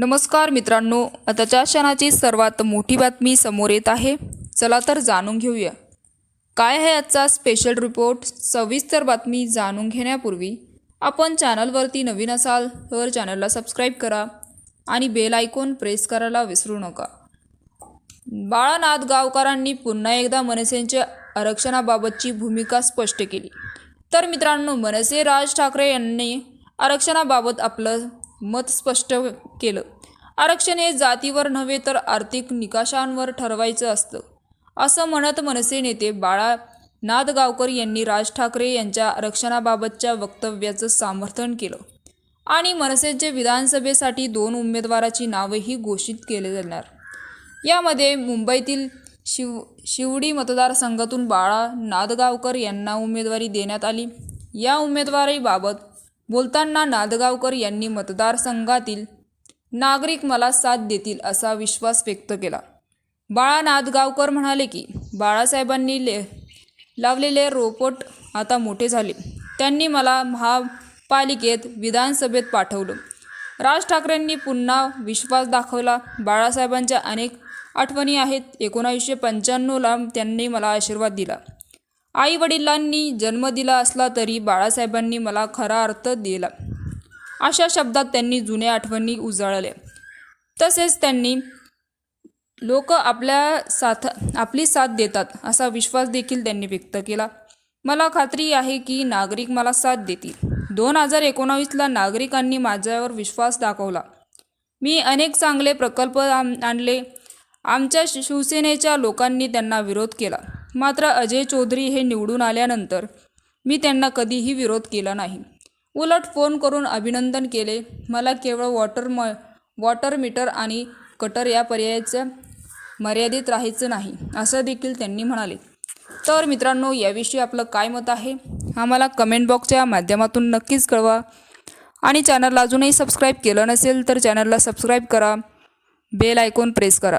नमस्कार मित्रांनो आताच्या क्षणाची सर्वात मोठी बातमी समोर येत आहे. चला तर जाणून घेऊया. काय आहे आजचा स्पेशल रिपोर्ट सविस्तर बातमी जाणून घेण्यापूर्वी आपण चॅनलवरती नवीन असाल तर चॅनलला सबस्क्राईब करा आणि बेल आयकॉन प्रेस करायला विसरू नका. बाळानाथ गावकरांनी पुन्हा एकदा मनसेंच्या आरक्षणाबाबतची भूमिका स्पष्ट केली. तर मित्रांनो मनसे राज ठाकरे यांनी आरक्षणाबाबत आपलं मत स्पष्ट केलं. आरक्षण हे जातीवर नव्हे तर आर्थिक निकषांवर ठरवायचं असतं. असं म्हणत मनसे नेते बाळा नादगावकर यांनी राज ठाकरे यांच्या आरक्षणाबाबतच्या वक्तव्याचं समर्थन केलं. आणि मनसेचे विधानसभेसाठी दोन उमेदवाराची नावंही घोषित केले जाणार. यामध्ये मुंबईतील शिव शिवडी मतदारसंघातून बाळा नादगावकर यांना उमेदवारी देण्यात आली. या उमेदवारीबाबत बोलताना नादगावकर यांनी मतदारसंघातील नागरिक मला साथ देतील असा विश्वास व्यक्त केला. बाळा नादगावकर म्हणाले की बाळासाहेबांनी ले लावलेले रोपट आता मोठे झाले. त्यांनी मला महापालिकेत विधानसभेत पाठवलं. राज ठाकरेंनी पुन्हा विश्वास दाखवला. बाळासाहेबांच्या अनेक आठवणी आहेत. एकोणावीसशे पंच्याण्णवला त्यांनी मला आशीर्वाद दिला. आई वडिलांनी जन्म दिला असला तरी बाळासाहेबांनी मला खरा अर्थ दिला. अशा शब्दात त्यांनी जुन्या आठवणी उजाळल्या. तसेच त्यांनी लोक आपल्या साथ आपली साथ देतात असा विश्वास देखील त्यांनी व्यक्त केला. मला खात्री आहे की नागरिक मला साथ देतील. दोन हजार एकोणावीसला नागरिकांनी माझ्यावर विश्वास दाखवला. मी अनेक चांगले प्रकल्प आणले. आमच्या शि- शिवसेनेच्या लोकांनी त्यांना विरोध केला. मात्र अजय चौधरी हे निवडून आल्यानंतर मी त्यांना कधीही विरोध केला नाही. उलट फोन करून अभिनंदन केले. मला केवळ वॉटर म वॉटर मीटर आणि कटर या पर्यायाचं मर्यादित राहायचं नाही असं देखील त्यांनी म्हणाले. तर मित्रांनो याविषयी आपलं काय मत आहे? आम्हाला कमेंट बॉक्सच्या माध्यमातून नक्कीच कळवा. आणि चॅनलला अजूनही सबस्क्राईब केलं नसेल तर चॅनलला सबस्क्राईब करा. बेल आयकॉन प्रेस करा.